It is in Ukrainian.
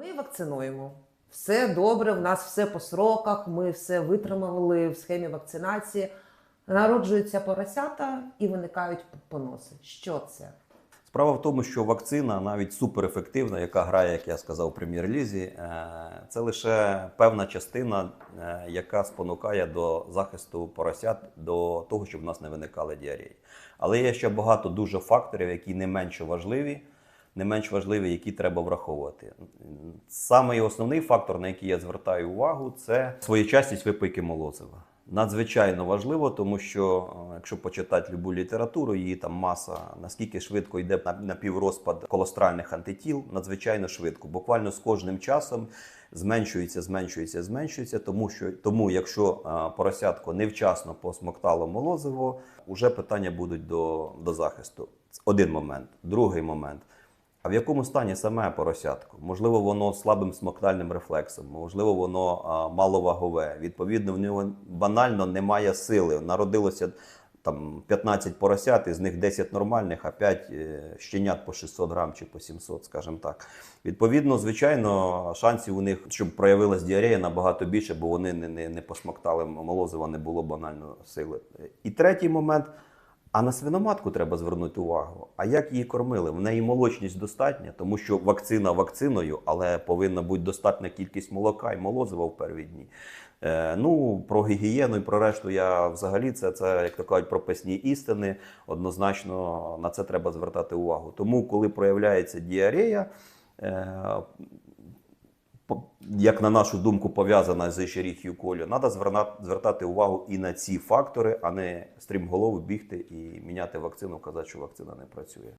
Ми вакцинуємо. Все добре, в нас все по сроках, ми все витримали в схемі вакцинації. Народжуються поросята і виникають поноси. Що це? Справа в тому, що вакцина навіть суперефективна, яка грає, як я сказав, у прем'єр-лізі, е, це лише певна частина, е, яка спонукає до захисту поросят, до того, щоб в нас не виникали діареї. Але є ще багато дуже факторів, які не менш важливі, не менш важливі, які треба враховувати. Самий основний фактор, на який я звертаю увагу, це своєчасність випийки молозива. Надзвичайно важливо, тому що е, якщо почитати любу літературу, її там маса, наскільки швидко йде на- напіврозпад колостральних антитіл, надзвичайно швидко. Буквально з кожним часом зменшується, зменшується, зменшується. Тому що тому, якщо е, поросятко невчасно посмоктало молозиво, вже питання будуть до, до захисту. Один момент. Другий момент. А в якому стані саме поросятко? Можливо, воно слабим смоктальним рефлексом, можливо, воно а, маловагове. Відповідно, в нього банально немає сили. Народилося там 15 поросят, із них 10 нормальних, а 5 е, щенят по 600 грам чи по 700, скажімо так. Відповідно, звичайно, шансів у них, щоб проявилась діарея, набагато більше, бо вони не, не, не посмоктали молозива, не було банально сили. І третій момент. А на свиноматку треба звернути увагу. А як її кормили? В неї молочність достатня, тому що вакцина вакциною, але повинна бути достатня кількість молока і молозива в перві дні. Е, ну, про гігієну і про решту я взагалі це, це як то кажуть, прописні істини. Однозначно на це треба звертати увагу. Тому, коли проявляється діарея, е, як на нашу думку, пов'язана з Ешеріхію колю, треба звертати увагу і на ці фактори, а не стрімголову бігти і міняти вакцину, казати, що вакцина не працює.